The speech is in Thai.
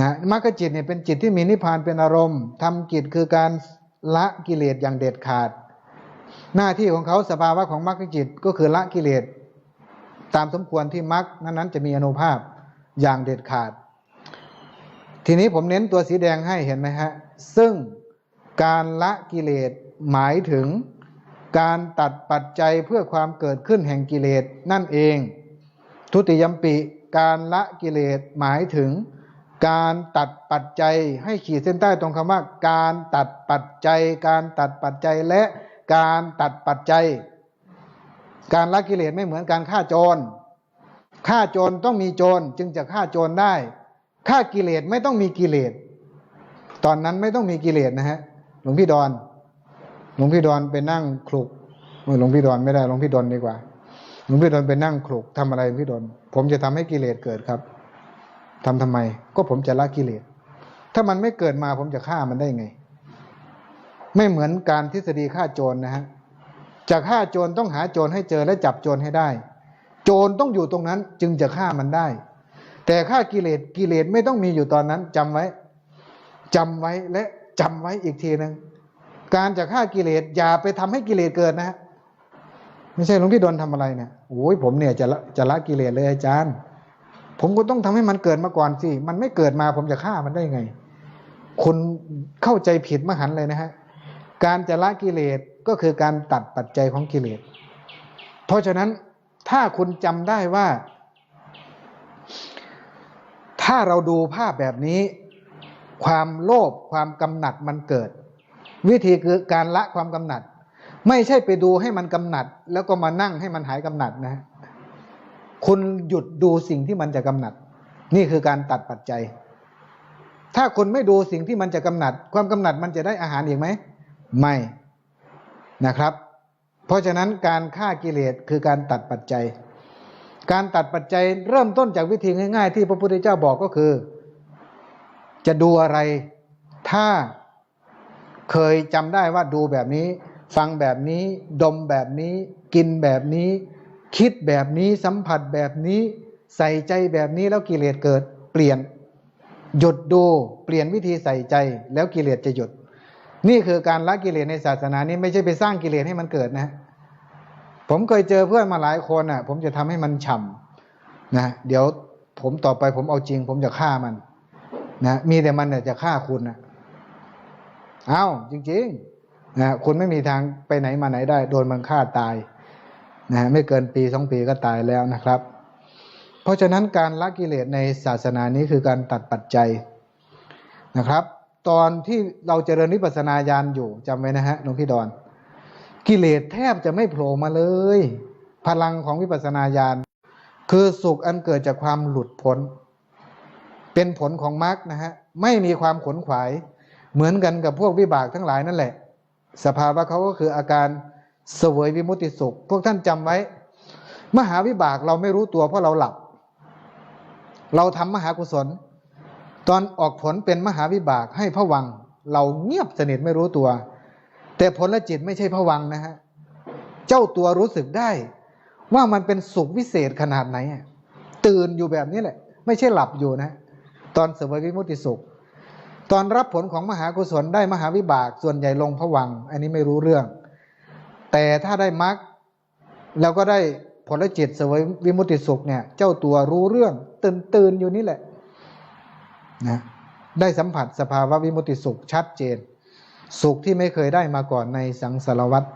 นะมรรคจิตเนี่ยเป็นจิตที่มีนิพพานเป็นอารมณ์ทำกิจคือการละกิเลสอย่างเด็ดขาด หน้าที่ของเขาสภาวะของมรรคจิตก็คือละกิเลสตามสมควรที่มรรคนั้นๆ จะมีอนุภาพอย่างเด็ดขาด ทีนี้ผมเน้นตัวสีแดงให้เห็นไหมฮะ ซึ่งการละกิเลสหมายถึงการตัดปัจจัยเพื่อความเกิดขึ้นแห่งกิเลสนั่นเอง ทุติยมปิการละกิเลสหมายถึง การตัดปัจจัยให้ขีดเส้นใต้ตรงคำว่า การตัดปัจจัย การตัดปัจจัยและการตัดปัจจัย การละกิเลสไม่เหมือนการฆ่าโจรฆ่าโจรต้องมีโจรจึงจะฆ่าโจรได้ฆ่ากิเลสไม่ต้องมีกิเลส ตอนนั้นไม่ต้องมีกิเลสนะฮะหลวงพี่ดอนหลวงพี่ดอนไปนั่งคลุกเออหลวงพี่ดอนไม่ได้หลวงพี่ดอนดีกว่าหลวงพี่ดอนไปนั่งคลุกทำอะไรหลวงพี่ดอนผมจะทำให้กิเลสเกิดครับ ทำทำไม ก็ผมจะละกิเลส ถ้ามันไม่เกิดมาผมจะฆ่ามันได้ไง ไม่เหมือนการทฤษฎีฆ่าโจรนะฮะจะฆ่าโจรต้องหาโจรให้เจอและจับโจรให้ได้ โจรต้องอยู่ตรงนั้นจึงจะฆ่ามันได้ แต่ฆ่ากิเลสกิเลสไม่ต้องมีอยู่ตอนนั้นจำไว้จำไว้และจำไว้อีกทีหนึ่งการจะฆ่ากิเลสอย่าไปทำให้กิเลสเกิดนะฮะไม่ใช่หลวงพี่ดนทำอะไรเนี่ยโอ้ยผมเนี่ยจะละจะละกิเลสเลยอาจารย์ ผมก็ต้องทำให้มันเกิดมาก่อนสิ มันไม่เกิดมาผมจะฆ่ามันได้ไงคุณเข้าใจผิดมหันเลยนะฮะ การจะละกิเลสก็คือการตัดปัจจัยของกิเลส เพราะฉะนั้นถ้าคุณจำได้ว่า ถ้าเราดูภาพแบบนี้ ความโลภความกำหนัดมันเกิด วิธีคือการละความกำหนัด ไม่ใช่ไปดูให้มันกำหนัด แล้วก็มานั่งให้มันหายกำหนัดนะ คุณหยุดดูสิ่งที่มันจะกำหนัด นี่คือการตัดปัจจัย ถ้าคุณไม่ดูสิ่งที่มันจะกำหนัด ความกำหนัดมันจะได้อาหารอีกไหม ไม่นะครับ เพราะฉะนั้นการฆ่ากิเลสคือการตัดปัจจัย การตัดปัจจัยเริ่มต้นจากวิธีง่าย ๆ ที่พระพุทธเจ้าบอกก็คือ จะดูอะไรถ้าเคยจำได้ว่าดูแบบนี้ ฟังแบบนี้ ดมแบบนี้ กินแบบนี้ คิดแบบนี้สัมผัสแบบนี้ใส่ใจแบบนี้แล้วกิเลสเกิด เปลี่ยน หยุดดูเปลี่ยนวิธีใส่ใจแล้วกิเลสจะหยุด นี่คือการละกิเลสในศาสนานี้ไม่ใช่ไปสร้างกิเลสให้มันเกิดนะ ผมเคยเจอเพื่อนมาหลายคนอะ ผมจะทำให้มันฉ่ำนะเดี๋ยวผมต่อไปผมเอาจริง ผมจะฆ่ามัน นะมีแต่มันเนี่ยจะฆ่าคุณนะเอาจริงๆนะคุณไม่มีทางไปไหนมาไหนได้ โดนมันฆ่าตาย นะไม่เกินปีสองปีก็ตายแล้วนะครับ เพราะฉะนั้นการละกิเลสในศาสนานี้คือการตัดปัจจัยนะครับ ตอนที่เราเจริญวิปัสสนาญาณอยู่จำไว้นะฮะหลวงพี่ดอน กิเลสแทบจะไม่โผล่มาเลย พลังของวิปัสสนาญาณคือสุขอันเกิดจากความหลุดพ้น เป็นผลของมรรคนะฮะไม่มีความขนขวาย เหมือนกันกับพวกวิบากทั้งหลายนั่นแหละ สภาวะเขาก็คืออาการ เสวยวิมุติสุข พวกท่านจำไว้ มหาวิบากเราไม่รู้ตัวเพราะเราหลับ เราทำมหากุศล ตอนออกผลเป็นมหาวิบากให้พระวัง เราเงียบสนิทไม่รู้ตัว แต่ผลและจิตไม่ใช่พระวังนะฮะเจ้าตัวรู้สึกได้ ว่ามันเป็นสุขวิเศษขนาดไหนตื่นอยู่แบบนี้แหละ ไม่ใช่หลับอยู่นะ ตอนเสวยวิมุตติสุขตอนรับผลของมหากุศลได้มหาวิบากส่วนใหญ่ลงพระวัง อันนี้ไม่รู้เรื่อง แต่ถ้าได้มรรคแล้วก็ได้ผลจิตเสวยวิมุติสุขเนี่ย เจ้าตัวรู้เรื่องตื่นตื่นอยู่นี่แหละนะได้สัมผัสสภาวะวิมุตติสุขชัดเจน สุขที่ไม่เคยได้มาก่อนในสังสารวัตร